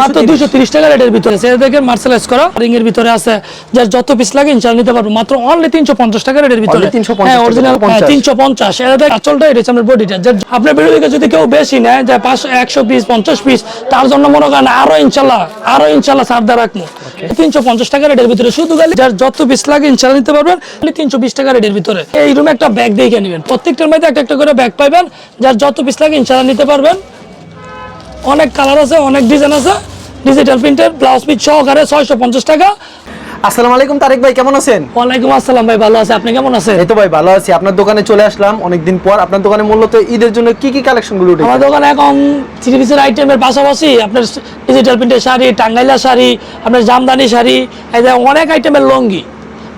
মাত্র দুশো তিরিশ। টাকা রেটের ভিতরে আছে। দেখেন মার্সেলাইজ করা রিং এর ভিতরে আছে। যার যত পিস লাগে ইনশাল নিতে পারব। মাত্র অনলি তিনশো পঞ্চাশ টাকা রেটের ভিতরে। হ্যাঁ অরিজিনাল তিনশো পঞ্চাশ। এটা দেখ আচলটা এটা আপনার বডিটা যার আপনার ভিডিও দেখে যদি কেউ বেশি নেয় যে পাঁচশো একশো পিস পঞ্চাশ পিস তার জন্য মনে করেন আরও ইনশাল্লাহ আরও ইনশাল্লাহ সারদা রাখব। তিনশো পঞ্চাশ টাকা রেটের ভিতরে শুধু গালি যার যত পিস লাগে নিতে পারবেন। তিনশো বিশ টাকা রেটের ভিতরে। এই রুমে একটা ব্যাগ নেবেন। প্রত্যেকটার মধ্যে একটা একটা করে ব্যাগ পাইবেন। যার যত পিস লাগে ইনশাল্লাহ নিতে পারবেন। অনেক কালার আছে অনেক ডিজাইন আছে। ডিজিটাল প্রিন্টের ব্লাউজ পিস সহকারে ছয়শো পঞ্চাশ টাকা। আসসালামু আলাইকুম তারেক ভাই কেমন আছেন? ওয়ালাইকুম আসসালাম ভাই ভালো আছে। আপনি কেমন আছেন? এই তো ভাই ভালো আছি। আপনার দোকানে চলে আসলাম অনেকদিন পর। আপনার দোকানে মূলত ঈদের জন্য কি কি কালেকশনগুলো উঠেছে? আমার দোকানে এখন থ্রি পিসের আইটেমের পাশাপাশি আপনার ডিজিটাল প্রিন্টের শাড়ি টাঙ্গাইলা শাড়ি আপনার জামদানি শাড়ি এই যে অনেক আইটেমের লঙ্গি।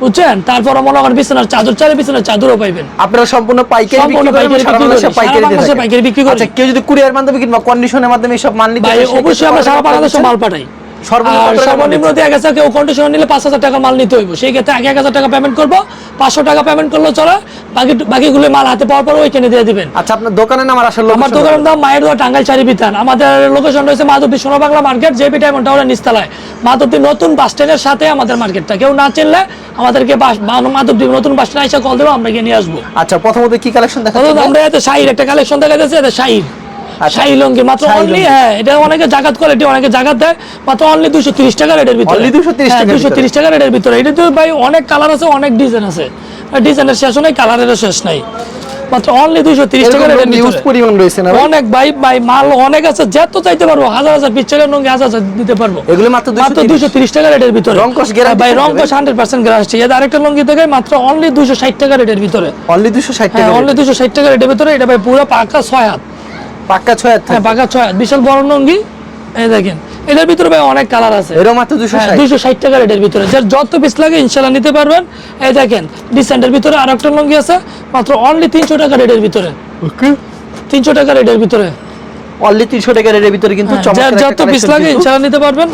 বুঝছেন তারপর মনে করেন বিছানার চাদর চালে বিছানার চাদরও পাইবেন আপনারা সম্পূর্ণ পাইকারি সম্পূর্ণ পাইকারি বিক্রি করি। পাইকারি বিক্রি করি। আচ্ছা কেউ যদি কুরিয়ার মাধ্যমে কিংবা কন্ডিশনের মাধ্যমে সব মাল নিতে অবশ্যই আমরা সারা বাংলাদেশে মাল পাঠাই সর্বনিম্ন? দিয়ে গেছে কেউ কন্ডিশন নিলে পাঁচ হাজার টাকা মাল নিতে হইব। সেই ক্ষেত্রে এক এক হাজার টাকা পেমেন্ট করব পাঁচশো টাকা পেমেন্ট করলেও চলে বাকি বাকিগুলো মাল হাতে পাওয়ার পর ওইখানে দিয়ে দিবেন। আচ্ছা আপনার দোকানের নাম আসল আমার দোকানের নাম মায়ের দোয়া টাঙ্গাইল চারি বিতান আমাদের লোকেশন রয়েছে মাধবদী সোনা বাংলা মার্কেট জেপি ডায়মন্ড টাওয়ারের নিস্তালায়। মাধবদী নতুন বাস স্ট্যান্ডের সাথে আমাদের মার্কেটটা কেউ না চিনলে আমাদেরকে বাস মাধবদী নতুন বাস স্ট্যান্ড এসে কল দেবো আমরা গিয়ে নিয়ে আসব। আচ্ছা প্রথমত কি কালেকশন দেখাচ্ছেন আমরা এতে শাহির একটা কালেকশন দেখা যাচ্ছে এটা শাহির। শাহি লঙ্গি মাত্র অনলি হ্যাঁ এটা অনেকে জাগাত কোয়ালিটি অনেকে জাগাত দেয় মাত্র অনলি দুশো তিরিশ টাকা রেটের ভিতরে। Only 230 টাকার দুশো তিরিশ টাকা রেটের ভিতরে। এটা তো ভাই অনেক কালার আছে অনেক ডিজাইন আছে। ডিজাইনের শেষ নেই কালারেরও শেষ নাই। মাত্র অনলি দুশো তিরিশ টাকা রেটের ইউজ পরিমাণ রয়েছে না অনেক ভাই ভাই মাল অনেক আছে যত চাইতে পারব হাজার হাজার পিস টাকার নঙ্গি হাজার হাজার দিতে পারব। এগুলো মাত্র মাত্র 230 দুশো তিরিশ টাকা রেটের ভিতরে। রংকশ guarantee ভাই রংকশ হান্ড্রেড পার্সেন্ট গ্যারান্টি এর আরেকটা লঙ্গি থেকে মাত্র অনলি দুশো ষাট টাকা রেটের ভিতরে। অনলি 260 হ্যাঁ টাকা অনলি দুশো ষাট টাকা রেটের ভিতরে। এটা ভাই পুরো পাকা ছয় হাত। পাক্কা 6 হ্যাঁ থাকবে পাকা ছয় বিশাল বড় এই দেখেন এটার ভিতরে ভাই অনেক কালার আছে। এরও মাত্র 260 দুইশো ষাট। টাকা রেটের ভিতরে। যার যত পিস লাগে ইনশাল্লাহ নিতে পারবেন। এই দেখেন ডিসেন্টের ভিতরে আর একটা লঙ্গি আছে মাত্র অনলি তিনশো টাকা রেটের ভিতরে। তিনশো টাকা রেটের ভিতরে। অনলি 300 টাকা রেটের ভিতরে কিন্তু হ্যাঁ, যার যত পিস লাগে ইনশাল্লাহ নিতে পারবেন।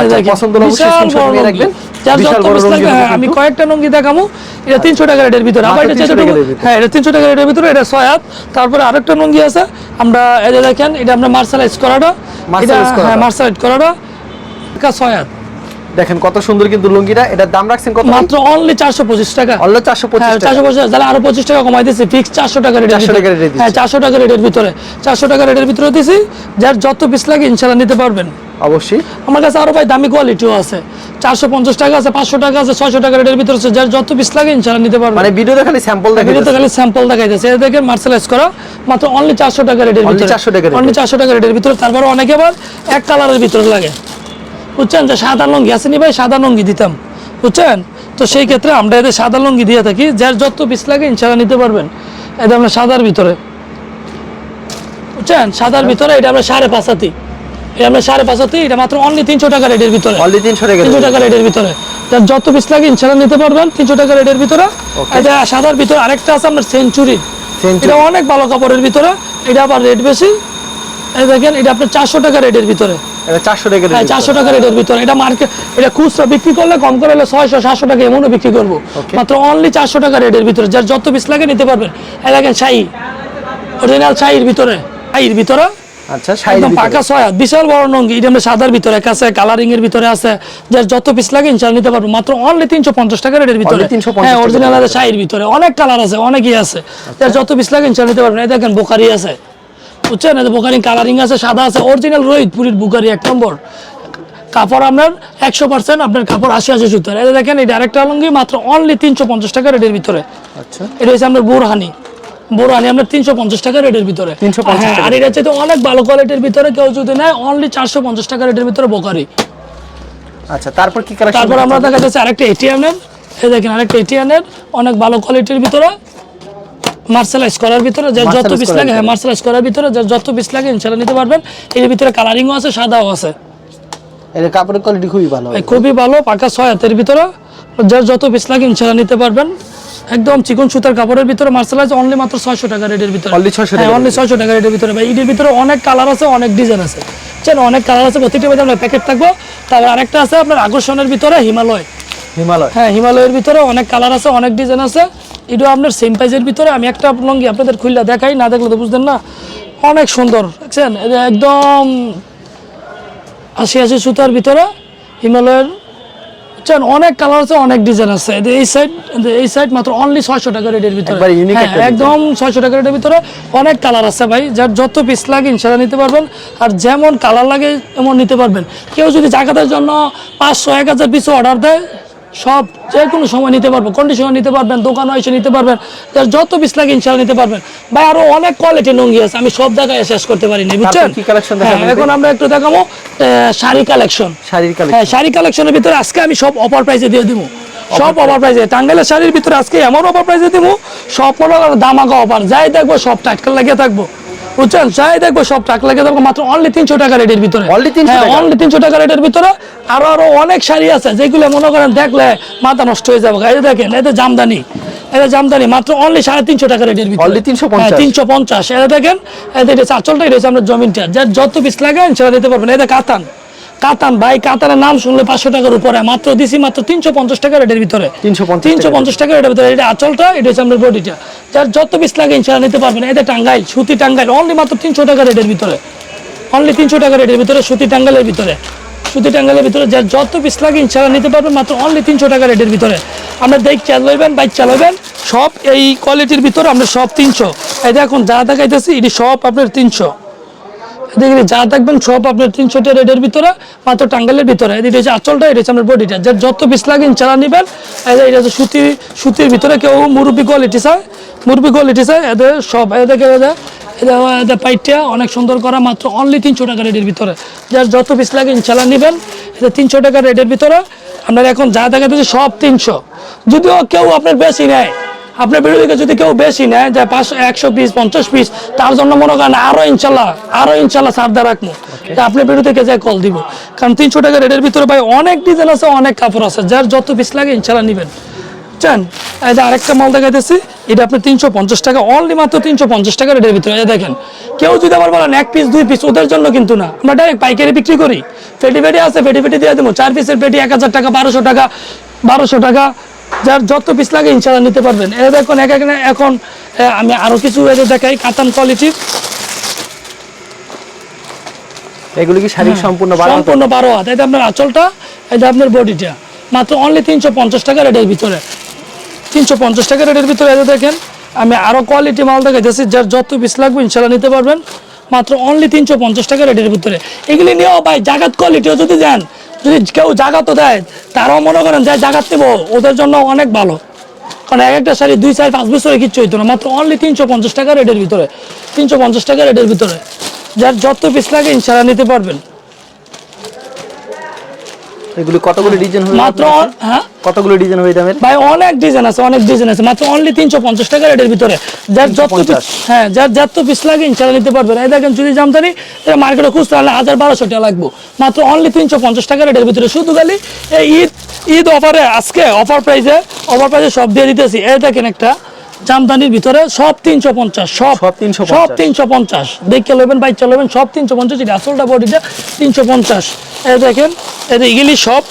আচ্ছা, পছন্দ বিশাল বড় রাখবেন। হ্যাঁ, আমি কয়েকটা লুঙ্গি দেখাবো এটা তিনশো টাকা রেটের ভিতরে। আবার এটা 300 যেটুকু টাকার ভিতরে। হ্যাঁ এটা তিনশো টাকা রেটের ভিতরে এটা ছয় হাত। তারপরে আরেকটা লুঙ্গি আছে। আমরা এই দেখেন এটা আমরা মার্শালাইজ করাটা। এটা। হ্যাঁ মার্শালাইজ করাটা। ছয় হাত। দেখেন কত সুন্দর কিন্তু লুঙ্গিটা। এটার দাম রাখছেন কত? মাত্র অনলি চারশো পঁচিশ টাকা। অনলি 425 হ্যাঁ টাকা। চারশো পঁচিশ তাহলে আরও পঁচিশ টাকা কমাই দিচ্ছি ফিক্স চারশো টাকা রেটের 400 টাকা এ হ্যাঁ দিচ্ছি। চারশো টাকা রেটের ভিতরে। চারশো টাকা রেটের ভিতরে দিছি যার যত পিস লাগে ইনশাল্লাহ নিতে পারবেন। অবশ্যই। আমার কাছে আরও ভাই দামি কোয়ালিটিও আছে। চারশো পঞ্চাশ টাকা আছে পাঁচশো টাকা আছে ছয়শো টাকা রেটের ভিতরে আছে যার যত পিস লাগে ইনশাল্লাহ নিতে পারবেন। মানে ভিডিওতে খালি স্যাম্পল দেখা ভিডিওতে খালি স্যাম্পল দেখাইতেছে। এটা দেখেন মার্শালাইজ করা মাত্র অনলি চারশো টাকা রেটের ভিতরে। 400 টাকা অনলি চারশো টাকা রেটের ভিতরে তারপরে অনেকে আবার এক কালারের ভিতরে লাগে। বুঝছেন? যে সাদা লঙ্গি আসেনি ভাই? সাদা লঙ্গি দিতাম। বুঝছেন? তো সেই ক্ষেত্রে আমরা এদের সাদা লঙ্গি দিয়ে থাকি যার যত পিস লাগে ইনশাল্লাহ নিতে পারবেন। এটা আমরা সাদার ভিতরে। বুঝছেন? সাদার ভিতরে এটা আমরা সাড়ে পাঁচ হাতি। এটা আমরা সাড়ে পাঁচ হাতি এটা মাত্র অনলি তিনশো টাকা রেটের ভিতরে। অনলি 300 টাকা তিনশো টাকা রেটের ভিতরে। যার যত পিস লাগে ইনশাল্লাহ নিতে পারবেন তিনশো টাকা রেটের ভিতরে। এটা সাদার ভিতরে আরেকটা আছে আপনার সেঞ্চুরি এটা অনেক ভালো কাপড়ের ভিতরে। এটা আবার রেট বেশি। এই দেখেন এটা আপনার চারশো টাকা রেটের ভিতরে। এটা 400 টাকা হ্যাঁ চারশো টাকা রেটের ভিতরে। এটা মার্কেট এটা খুচরা বিক্রি করলে কম করে হলে ছয়শো সাতশো টাকা এমনও বিক্রি করব। মাত্র অনলি চারশো টাকা রেটের ভিতরে। যার যত পিস লাগে নিতে পারবেন। এই দেখেন শাহি। অরিজিনাল শাহির ভিতরে। শাহির ভিতরে? আচ্ছা একদম পাকা ছয়। বিশাল বড় নঙ্গি এটা আমরা সাদার ভিতরে আছে কালারিং এর ভিতরে আছে। যার যত পিস লাগে ইনশাল নিতে পারব। মাত্র অনলি তিনশো পঞ্চাশ টাকা রেটের ভিতরে। 350 হ্যাঁ। অরিজিনাল আছে ভিতরে। অনেক কালার আছে অনেকই আছে। যার যত পিস লাগে ইনশাল নিতে পারবেন। এই দেখেন বোকারি আছে। বুঝছেন? এই বোকারি কালারিং আছে সাদা আছে অরিজিনাল রোহিত পুরীর বুকারি এক নম্বর। কাপড় আপনার একশো পার্সেন্ট আপনার কাপড় আশি আশি সুতার। এটা দেখেন এটা আরেকটা লুঙ্গি মাত্র অনলি তিনশো পঞ্চাশ টাকা রেটের ভিতরে। আচ্ছা। এটা হচ্ছে আপনার বোরহানি। বোরহানি আপনার তিনশো পঞ্চাশ টাকা রেটের ভিতরে। 350 হ্যাঁ, আর এটা হচ্ছে অনেক ভালো কোয়ালিটির ভিতরে কেউ যদি নেয় অনলি চারশো পঞ্চাশ টাকা রেটের ভিতরে বোকারি। আচ্ছা তারপর কি তারপর আমরা দেখা যাচ্ছে আরেকটা এটিএম এর। এই দেখেন আরেকটা এটিএম এর অনেক ভালো কোয়ালিটির ভিতরে। মার্শালাইজ করার ভিতরে যার যত পিস লাগে হ্যাঁ। মার্শালাইজ করার ভিতরে যার যত পিস লাগে নিতে পারবেন। এর ভিতরে কালারিংও আছে সাদাও আছে। এর কাপড়ের কোয়ালিটি খুবই ভালো খুবই ভালো পাকা ছয় হাতের ভিতরে। যার যত পিস লাগে নিতে পারবেন। একদম চিকন সুতার কাপড়ের ভিতরে মার্শালাইজ অনলি মাত্র ছয়শো টাকা রেটের ভিতরে। Only 600 হ্যাঁ টাকা অনলি ছয়শো টাকা রেটের ভিতরে। ভাই ভিতরে অনেক কালার আছে অনেক ডিজাইন আছে। চেন অনেক কালার আছে প্রত্যেকটা মধ্যে আপনার প্যাকেট থাকব। তারপর আরেকটা আছে আপনার আকর্ষণের ভিতরে হিমালয়। হিমালয়। হ্যাঁ হিমালয়ের ভিতরে অনেক কালার আছে অনেক ডিজাইন আছে। এটাও আপনার সেম প্রাইজের ভিতরে। আমি একটা লঙ্গি আপনাদের খুললা দেখাই না দেখলে তো বুঝতেন না। অনেক সুন্দর দেখছেন? এটা একদম আশি আশি সুতার ভিতরে হিমালয়ের বুঝছেন? অনেক কালার আছে অনেক ডিজাইন আছে। এই সাইড এই সাইড মাত্র অনলি ছয়শো টাকা রেটের ভিতরে। হ্যাঁ। একদম ছয়শো টাকা রেটের ভিতরে অনেক কালার আছে ভাই। যার যত পিস লাগে ইনশাল্লাহ নিতে পারবেন। আর যেমন কালার লাগে এমন নিতে পারবেন। কেউ যদি জাকাতের জন্য পাঁচশো এক হাজার পিস অর্ডার দেয় সব যে কোনো সময় নিতে পারবেন কন্ডিশনে নিতে পারবেন দোকানে এসে নিতে পারবেন যত পিস লাগে ইনশাল্লাহ নিতে পারবেন। ভাই আরও অনেক কোয়ালিটি লুঙ্গি আছে আমি সব জায়গায় শেষ করতে পারিনি বুঝছেন? হ্যাঁ? এখন আমরা একটু দেখাবো শাড়ি কালেকশন হ্যাঁ শাড়ি কালেকশনের ভিতরে আজকে আমি সব অফার প্রাইসে দিয়ে দিব। সব অফার প্রাইসে টাঙ্গাইলের শাড়ির ভিতরে আজকে এমন অফার প্রাইসে দিব সব করেন অফার যাই দেখব সব টাটকা লাগিয়ে থাকব। বুঝছেন? যাই দেখব সব ট্রাক লাগে দেখব মাত্র অনলি তিনশো টাকা রেটের ভিতরে। 300 হ্যাঁ অনলি তিনশো টাকা রেটের ভিতরে। আরও আরও অনেক শাড়ি আছে যেগুলো মনে করেন দেখলে মাথা নষ্ট হয়ে যাবে। এই দেখেন এতে জামদানি এটা জামদানি মাত্র অনলি সাড়ে তিনশো টাকা রেটের ভিতরে। Only 350? হ্যাঁ, তিনশো পঞ্চাশ। এটা দেখেন এটা এটা চাচলটাই রয়েছে আমরা জমিনটা। যার যত পিস লাগে সেটা দিতে পারবেন। এটা কাতান। কাতান ভাই কাতানের নাম শুনলে পাঁচশো টাকার উপরে। মাত্র দিছি মাত্র তিনশো পঞ্চাশ টাকা রেটের ভিতরে। 350 তিনশো পঞ্চাশ টাকা রেটের ভিতরে। এটা আচলটা এটা হচ্ছে আমাদের বডিটা। যার যত পিস লাগে ইনশাল্লাহ নিতে পারবেন। এটা টাঙ্গাইল সুতি টাঙ্গাইল অনলি মাত্র তিনশো টাকা রেটের ভিতরে। অনলি তিনশো টাকা রেটের ভিতরে সুতি টাঙ্গালের ভিতরে। সুতি টাঙ্গালের ভিতরে যার যত পিস লাগে ইনশাল্লাহ নিতে পারবেন মাত্র অনলি তিনশো টাকা রেটের ভিতরে। আমরা দেখ চালাইবেন বাইক চালাবেন সব এই কোয়ালিটির ভিতরে আমরা সব তিনশো। এই দেখুন যা দেখাইতেছি এটি সব আপনার তিনশো। দেখি যা দেখবেন সব আপনার তিনশোটা রেটের ভিতরে, মাত্র টাঙ্গালের ভিতরে। এটা হচ্ছে আচলটা, এটা হচ্ছে আপনার বডিটা যার যত পিস লাগে ইনশাল্লাহ নেবেন এটা হচ্ছে সুতি, সুতির ভিতরে কেউ মুরব্বি কোয়ালিটি চায়, মুরব্বি কোয়ালিটি চায়, এদের সব এদেরকে এদের পাইটটা অনেক সুন্দর করা, মাত্র অনলি তিনশো টাকা রেটের ভিতরে। যার যত পিস লাগে ইনশাল্লাহ নেবেন এটা তিনশো টাকা রেটের ভিতরে, আপনার এখন যা দেখাতেছে সব তিনশো। যদিও কেউ আপনার বেশি নেয় আপনার দেখে যদি কেউ বেশি নেয়, যে পাঁচশো, একশো পিস, পঞ্চাশ পিস, তার জন্য মনে করেন আরও ইনশাল্লাহ আরও ইনশাল্লাহ সারদা রাখব। তা আপনার থেকে যাই কল দিব? কারণ তিনশো টাকা রেটের ভিতরে ভাই অনেক ডিজাইন আছে, অনেক কাপড় আছে, যার যত পিস লাগে ইনশাল্লাহ নেবেন। বুঝছেন এই যে আরেকটা মাল দেখাইতেছি, এটা আপনি তিনশো পঞ্চাশ টাকা অনলি মাত্র তিনশো পঞ্চাশ টাকা রেটের ভিতরে, এই দেখেন। কেউ যদি আবার বলেন এক পিস দুই পিস ওদের জন্য কিন্তু না। আমরা ডাইরেক্ট পাইকারি বিক্রি করি। ফেটি ফেটি আছে, ফেটি ফেটি দিয়ে দেবো। চার পিসের পেটি এক হাজার টাকা, বারোশো টাকা বারোশো টাকা যার যত পিস লাগে ইনশাল্লাহ নিতে পারবেন। এটা দেখুন এক এক এখন আমি আরও কিছু এদের দেখাই কাতান কোয়ালিটির এগুলো কি শাড়ির সম্পূর্ণ বারো সম্পূর্ণ বারো হাত। এটা আপনার আঁচলটা এটা আপনার বডিটা মাত্র অনলি তিনশো পঞ্চাশ টাকা রেটের ভিতরে। তিনশো পঞ্চাশ টাকা রেটের ভিতরে এটা দেখেন আমি আরও কোয়ালিটি মাল দেখাইতেছি যার যত পিস লাগবে ইনশাল্লাহ নিতে পারবেন। মাত্র অনলি তিনশো পঞ্চাশ টাকা রেটের ভিতরে। এগুলি নিয়েও ভাই জাগাত কোয়ালিটিও যদি দেন যদি কেউ জাগাতও দেয়, তারাও মনে করেন যে জাগাত দেব, ওদের জন্য অনেক ভালো। কারণ এক একটা শাড়ি দুই চার পাঁচ বছরে কিচ্ছু হইতো না, মাত্র অনলি তিনশো পঞ্চাশ টাকা রেটের ভিতরে, তিনশো পঞ্চাশ টাকা রেটের ভিতরে। যার যত পিস লাগে ইনশাল্লাহ নিতে পারবেন। এগুলো কতগুলো ডিজাইন হবে মাত্র হ্যাঁ? কতগুলো ডিজাইন হবে দামের? ভাই অনেক ডিজাইন আছে অনেক ডিজাইন আছে। মাত্র অনলি তিনশো পঞ্চাশ টাকা রেটের ভিতরে। যার যত 350 হ্যাঁ যার যত পিস লাগে ইনশাল্লাহ নিতে পারবেন এই দেখেন যদি জামতানি এটা মার্কেটে খুঁজতে হলে হাজার বারোশো টাকা লাগবে। মাত্র অনলি তিনশো পঞ্চাশ টাকা রেটের ভিতরে। শুধু খালি এই ঈদ ঈদ অফারে আজকে অফার প্রাইসে অফার প্রাইসে সব দিয়ে দিতেছি। এই দেখেন একটা। জামদানির ভিতরে সব তিনশো পঞ্চাশ সব সব তিনশো পঞ্চাশ। দেখে লবেন বাইক চালাবেন সব তিনশো পঞ্চাশ। এটা আসলটা বডিটা তিনশো পঞ্চাশ। এই দেখেন এই এগুলি সব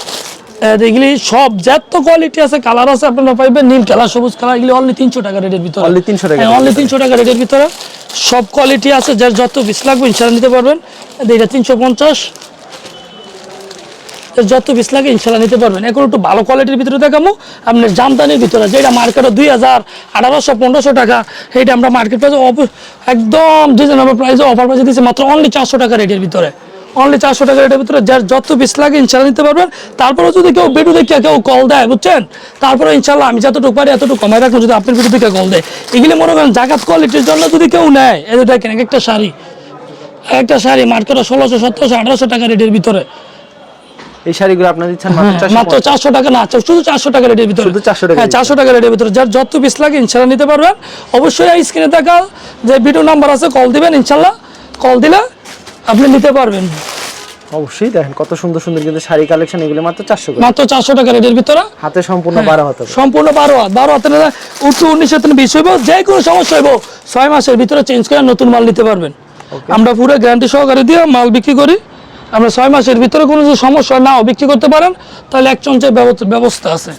এগুলি সব যত কোয়ালিটি আছে কালার আছে আপনারা পাইবেন নীল কালার সবুজ কালার এগুলি অনলি তিনশো টাকা রেটের ভিতরে। Only 300 টাকা অনলি তিনশো টাকা রেটের ভিতরে। সব কোয়ালিটি আছে যার যত বিশ লাগবে ইনশাল্লাহ নিতে পারবেন। এটা তিনশো পঞ্চাশ যত পিস লাগে ইনশাল্লাহ নিতে পারবেন। এখন একটু ভালো কোয়ালিটির ভিতরে দেখাবো। আপনার জামদানির ভিতরে, যেটা মার্কেটে দুই হাজার, আঠারোশো, পনেরোশো টাকা, সেইটা আমরা মার্কেট প্রাইসে একদম ডিজনেবল প্রাইসে অফার প্রাইসে দিচ্ছি মাত্র অনলি চারশো টাকা রেটের ভিতরে। অনলি চারশো টাকা রেটের ভিতরে যার যত পিস লাগে ইনশাল্লাহ নিতে পারবেন। তারপরে যদি কেউ বেডু দেখিয়া কেউ কল দেয়, বুঝছেন? তারপরে ইনশাল্লাহ আমি যতটুকু পারি, এতটুকু কমাই রাখুন যদি আপনার বেডু দেখে কল দেয়। এগুলি মনে করেন জাগাত কোয়ালিটির জন্য যদি কেউ নেয় যে দেখেন এক একটা শাড়ি, এক একটা শাড়ি মার্কেটে ষোলোশো, সতেরোশো, আঠারোশো টাকা রেটের ভিতরে। এই শাড়িগুলো আপনার দিচ্ছেন মাত্র হ্যাঁ, 450 মাত্র চারশো টাকা না শুধু চারশো টাকা রেটের ভিতরে। শুধু 400 টাকা হ্যাঁ চারশো টাকা রেটের ভিতরে। যার যত পিস লাগে ইনশাল্লাহ নিতে পারবেন। অবশ্যই স্ক্রিনে থাকা যে ভিডিও নাম্বার আছে কল দিবেন ইনশাল্লাহ। কল দিলে আপনি নিতে পারবেন। অবশ্যই দেখেন কত সুন্দর সুন্দর কিন্তু শাড়ি কালেকশন এগুলো মাত্র চারশো করে। মাত্র চারশো টাকা রেটের ভিতরে। হাতে সম্পূর্ণ হ্যাঁ। বারো হাত সম্পূর্ণ বারো হাত। বারো হাতের উঠু উনিশ হাতের বিশ হইব যে কোনো সমস্যা হইব ছয় মাসের ভিতরে চেঞ্জ করে নতুন মাল নিতে পারবেন। আমরা পুরো গ্যারান্টি সহকারে দিয়ে মাল বিক্রি করি। আমরা ছয় মাসের ভিতরে কোনো যদি সমস্যা নাও বিক্রি করতে পারেন তাহলে এক চঞ্চের ব্যবস্থা- আছে।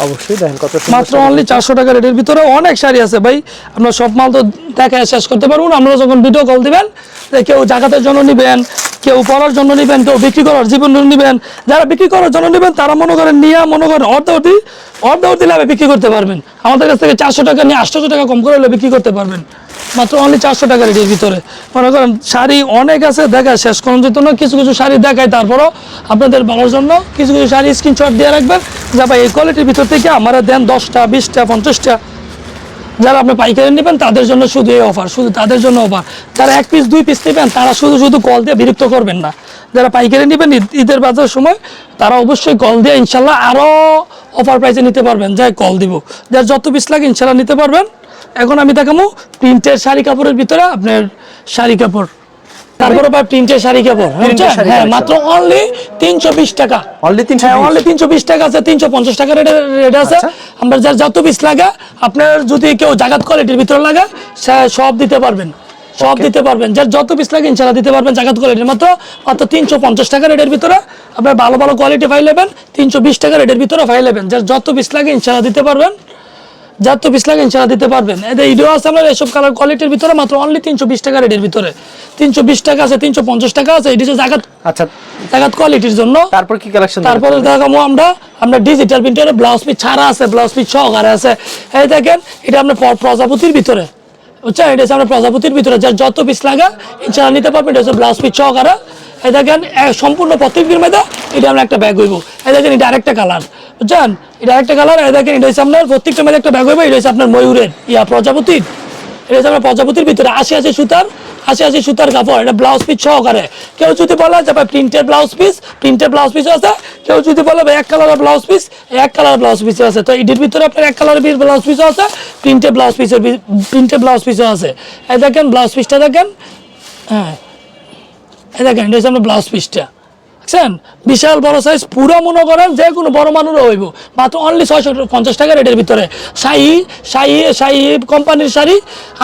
অবশ্যই দেখেন কত মাত্র অনলি চারশো টাকা রেটের ভিতরে অনেক শাড়ি আছে ভাই। আমরা সব মাল তো দেখায় শেষ করতে পারব না আপনারা যখন ভিডিও কল দিবেন কেউ জায়গাতে জন্য নিবেন। কেউ পড়ার জন্য নেবেন, কেউ বিক্রি করার জীবন নেবেন। যারা বিক্রি করার জন্য নেবেন, তারা মনে করেন নিয়ে, মনে করেন অর্ধবর্তী অর্ধবর্তী লাভে বিক্রি করতে পারবেন। আমাদের কাছ থেকে চারশো টাকা নিয়ে আটশো টাকা কম করে হলে বিক্রি করতে পারবেন। মাত্র অনলি চারশো টাকা রেটের ভিতরে। মনে করেন শাড়ি অনেক আছে দেখায় শেষ করার জন্য কিছু কিছু শাড়ি দেখায় তারপরও আপনাদের ভালোর জন্য কিছু কিছু শাড়ি স্ক্রিনশট দিয়ে রাখবেন যা ভাই এই কোয়ালিটির ভিতর থেকে আমারা দেন দশটা, বিশটা, পঞ্চাশটা যারা আপনি পাইকারি নেবেন, তাদের জন্য শুধু এই অফার শুধু তাদের জন্য অফার যারা এক পিস দুই পিস নেবেন, তারা শুধু শুধু কল দিয়ে বিরক্ত করবেন না। যারা পাইকারি নেবেন ঈদের বাজার সময় তারা অবশ্যই কল দিয়ে ইনশাল্লাহ আরও অফার প্রাইসে নিতে পারবেন। যাই কল দিব। যার যত পিস লাগে ইনশাল্লাহ নিতে পারবেন। এখন আমি দেখাবো প্রিন্টের শাড়ি কাপড়ের ভিতরে আপনার শাড়ি কাপড়। তারপরে আবার প্রিন্টের শাড়ি কাপড় হ্যাঁ মাত্র অনলি তিনশো বিশ টাকা। অনলি তিনশো হ্যাঁ অনলি তিনশো বিশ টাকা আছে তিনশো পঞ্চাশ টাকা রেটের রেট আছে। আচ্ছা। আমরা যার যত পিস লাগা আপনার যদি কেউ জাগাত কোয়ালিটির ভিতরে লাগা সব দিতে পারবেন। সব দিতে পারবেন। যার যত পিস লাগে ইনশাল্লাহ দিতে পারবেন জাগাত কোয়ালিটির মাত্র মাত্র তিনশো পঞ্চাশ টাকা রেটের ভিতরে। আপনার ভালো ভালো কোয়ালিটি ফাইল নেবেন তিনশো বিশ টাকা রেটের ভিতরে ফাইল নেবেন। যার যত পিস লাগে ইনশাল্লাহ দিতে পারবেন। যার তো পিস লাগে ইনশাল্লাহ দিতে পারবেন। এদের ইডিও আছে আপনার এসব কালার কোয়ালিটির ভিতরে মাত্র অনলি তিনশো বিশ টাকা রেটের ভিতরে। তিনশো বিশ টাকা আছে তিনশো পঞ্চাশ টাকা আছে এটি হচ্ছে জাগাত আচ্ছা। জাগাত কোয়ালিটির জন্য। তারপর কি কালেকশন তারপরে দেখাবো আমরা আমরা ডিজিটাল প্রিন্টারে ব্লাউজ পিস ছাড়া আছে ব্লাউজ পিস সহকারে আছে। এই দেখেন এটা আপনার প্রজাপতির ভিতরে। বুঝছেন? এটা আপনার প্রজাপতির ভিতরে যার যত পিস লাগা ইনশাল্লাহ নিতে পারবেন এটা হচ্ছে ব্লাউজ পিস সহকারে। এই দেখেন সম্পূর্ণ প্রত্যেকের মধ্যে এটা আমরা একটা ব্যাগ হইব। এই দেখেন এটা আরেকটা কালার বুঝছেন এটা একটা কালার এই দেখেন, এটা হচ্ছে আপনার প্রত্যেকটার মধ্যে একটা ব্যাগ হইব, এটা হচ্ছে আপনার ময়ূরের, ইয়া, প্রজাপতির। এটা হচ্ছে আপনার প্রজাপতির ভিতরে আশি আশি সুতার, আশি আশি সুতার কাপড়, এটা ব্লাউজ পিস সহকারে। কেউ যদি বলে যে, ভাই প্রিন্টের ব্লাউজ পিস প্রিন্টের ব্লাউজ পিস আছে। কেউ যদি বলে, ভাই, এক কালারের ব্লাউজ পিস এক কালার ব্লাউজ পিস আছে। তো এটির ভিতরে আপনার এক কালারের ব্লাউজ পিসও আছে প্রিন্টের ব্লাউজ পিসের প্রিন্টের ব্লাউজ পিসও আছে। এই দেখেন ব্লাউজ পিসটা দেখেন। হ্যাঁ। এই দেখেন, এটা হচ্ছে আপনার ব্লাউজ পিসটা বুঝছেন বিশাল বড় সাইজ পুরো মনে করেন যে কোনো বড় মানুষও হইব। মাত্র অনলি ছয়শো পঞ্চাশ টাকা রেটের ভিতরে। শাড়ি শাড়ি শাড়ি কোম্পানির শাড়ি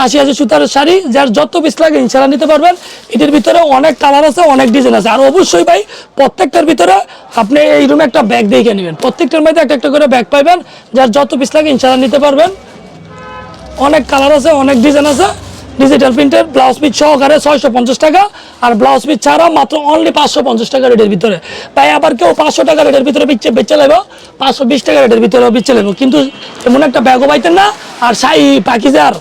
আশি আশি সুতার শাড়ি, যার যত পিস লাগে ইনশাল্লাহ নিতে পারবেন। এটির ভিতরে অনেক কালার আছে, অনেক ডিজাইন আছে। আর অবশ্যই ভাই, প্রত্যেকটার ভিতরে আপনি এই রুমে একটা ব্যাগ দেখে নেবেন। প্রত্যেকটার মধ্যে একটা একটা করে ব্যাগ পাইবেন, যার যত পিস লাগে ইনশাল্লাহ নিতে পারবেন। অনেক কালার আছে, অনেক ডিজাইন আছে। ডিজিটাল প্রিন্টের ব্লাউজ পিস সহকারে ছয়শো পঞ্চাশ টাকা আর ব্লাউজ পিস ছাড়া মাত্র অনলি পাঁচশো পঞ্চাশ টাকা রেটের ভিতরে। তাই আবার কেউ পাঁচশো টাকা রেটের ভিতরে বিচ্ছে বেচে নেব, পাঁচশো বিশ টাকা রেটের ভিতরে বিচ্ছে নেব। কিন্তু এমন একটা ব্যাগও পাইতেন না আর শাড়ি পাকিজার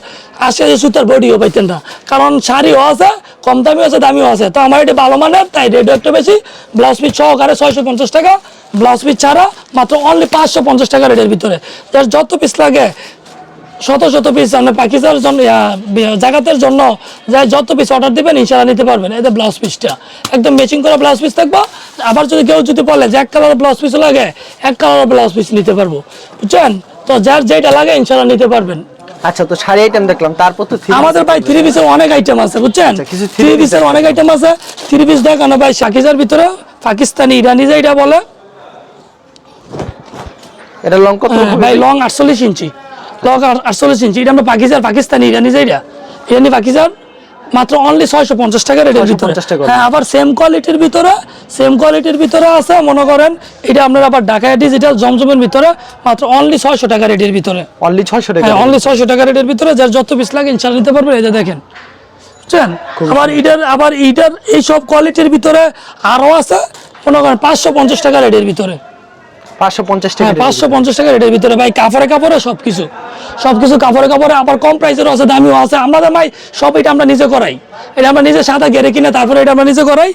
আশি আশি সুতার বডিও পাইতেন না। কারণ শাড়িও আছে, কম দামিও আছে দামিও আছে। তো আমার এটা ভালো মানের, তাই রেটও একটু বেশি। ব্লাউজ পিস সহকারে ছয়শো পঞ্চাশ টাকা ব্লাউজ পিস ছাড়া মাত্র অনলি পাঁচশো পঞ্চাশ টাকা রেটের ভিতরে। যার যত পিস লাগে শত শত পিস আপনার পাকিস্তানের জন্য জাগাতের জন্য যা যত পিস অর্ডার দিবেন ইনশাল্লাহ নিতে পারবেন। যে ব্লাউজ পিসটা একদম ম্যাচিং করা ব্লাউজ পিস থাকব। আবার যদি কেউ যদি বলে যে এক কালার ব্লাউজ পিস লাগে এক কালার ব্লাউজ পিস নিতে পারব। বুঝছেন? তো যার যেটা লাগে ইনশাল্লাহ নিতে পারবেন। আচ্ছা তো শাড়ি আইটেম দেখলাম তারপর তো আমাদের ভাই থ্রি পিসের অনেক আইটেম আছে বুঝছেন? আচ্ছা, থ্রি পিসের অনেক আইটেম আছে। থ্রি পিস দেখানো ভাই শাকিজার ভিতরে পাকিস্তানি ইরানি যেটা বলে। এটা লং কত হ্যাঁ, ভাই লং আটচল্লিশ ইঞ্চি। লং আটচল্লিশ ইঞ্চি এটা আমরা পাকিস্তান পাকিস্তানি ইরানি যেটা ইরানি পাকিস্তান মাত্র অনলি ছয়শো পঞ্চাশ ভিতরে। হ্যাঁ আবার সেম কোয়ালিটির ভিতরে সেম কোয়ালিটির ভিতরে আছে মনে করেন এটা আপনার আবার ডিজিটাল জমজমের ভিতরে মাত্র অনলি ছয়শো টাকা রেটের ভিতরে। অনলি ছয়শো টাকা হ্যাঁ অনলি ছয়শো টাকা রেটের ভিতরে যার যত পিস লাগে ইনশাল্লাহ নিতে পারবেন এই যে দেখেন। বুঝছেন? আবার ইটার আবার ইটার এইসব কোয়ালিটির ভিতরে আরও আছে মনে করেন পাঁচশো পঞ্চাশ টাকা রেটের ভিতরে। পাঁচশো পঞ্চাশ টাকা হ্যাঁ পাঁচশো পঞ্চাশ টাকা রেটের ভিতরে ভাই কাপড়ে কাপড়ে সব কিছু কাপড়ে কাপড়ে আবার কম প্রাইসেরও আছে দামিও আছে। আমাদের ভাই সব এটা আমরা নিজে করাই। এটা আমরা নিজে সাদা গেড়ে কিনে তারপরে এটা আমরা নিজে করাই।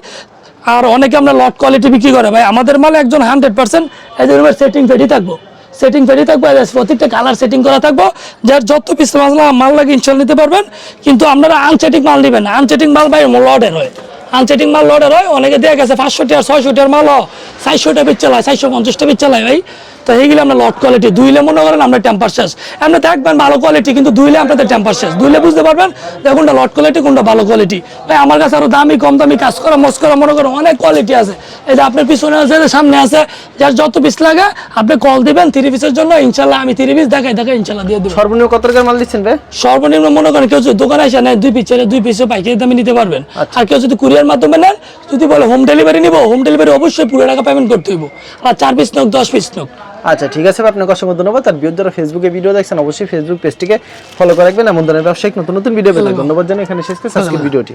আর অনেকে আমরা লট কোয়ালিটি বিক্রি করে। ভাই আমাদের মাল একজন হান্ড্রেড পার্সেন্ট সেটিং ফেটি থাকব। সেটিং থাকব প্রত্যেকটা কালার সেটিং করা থাকব। যার যত পিস মাল মাল লাগে ইনস্টল নিতে পারবেন। কিন্তু আপনারা আনসেটিং মাল নেবেন আনসেটিং মাল ভাই লটের হয়। আনসেটিং মাল লোডের হয়, অনেকে দেখা গেছে পাঁচশো টিয়ার, ছয়শো টিয়ার মাল চারশো টাকা পিস চালায় চারশো পঞ্চাশ টাকা পিস চালায় ভাই। তো এইগুলো আমরা লট কোয়ালিটি দুইলে মনে করেন আমরা টেম্পার শেষ। আপনি দেখবেন ভালো কোয়ালিটি কিন্তু দুইলে আপনাদের টেম্পার শেষ। দুইলে বুঝতে পারবেন যে কোনটা লট কোয়ালিটি কোনটা ভালো কোয়ালিটি ভাই আমার কাছে আরও দামি কম দামি কাজ করা মস করা মনে করেন অনেক কোয়ালিটি আছে। এই যে আপনার পিছনে আছে সামনে আছে যার যত পিস লাগে আপনি কল দিবেন থ্রি পিসের জন্য ইনশাল্লাহ আমি থ্রি পিস দেখাই দেখাই ইনশাল্লাহ দিয়ে দেবো। সর্বনিম্ন কত টাকার মাল দিচ্ছেন ভাই? সর্বনিম্ন মনে করেন কেউ যদি দোকানে এসে নেয় দুই পিস চাইলে দুই পিসে পাইকারি দামে নিতে পারবেন। আচ্ছা। আর কেউ যদি কুরিয়ার মাধ্যমে নেন যদি বলে হোম ডেলিভারি নিবো হোম ডেলিভারি অবশ্যই পুরো টাকা পেমেন্ট করতে হইব। আর চার পিস নোক দশ পিস নোক আচ্ছা ঠিক আছে আপনাকে অসংখ্য ধন্যবাদ। আর বিরুদ্ধে যারা ফেসবুকে ভিডিও দেখছেন অবশ্যই ফেসবুক পেজটিকে ফলো করে রাখবেন। এমন ধরনের ব্যবসায়িক নতুন নতুন ভিডিও পেতে ধন্যবাদ। জানিয়ে এখানে শেষ করছি। আজকের ভিডিওটি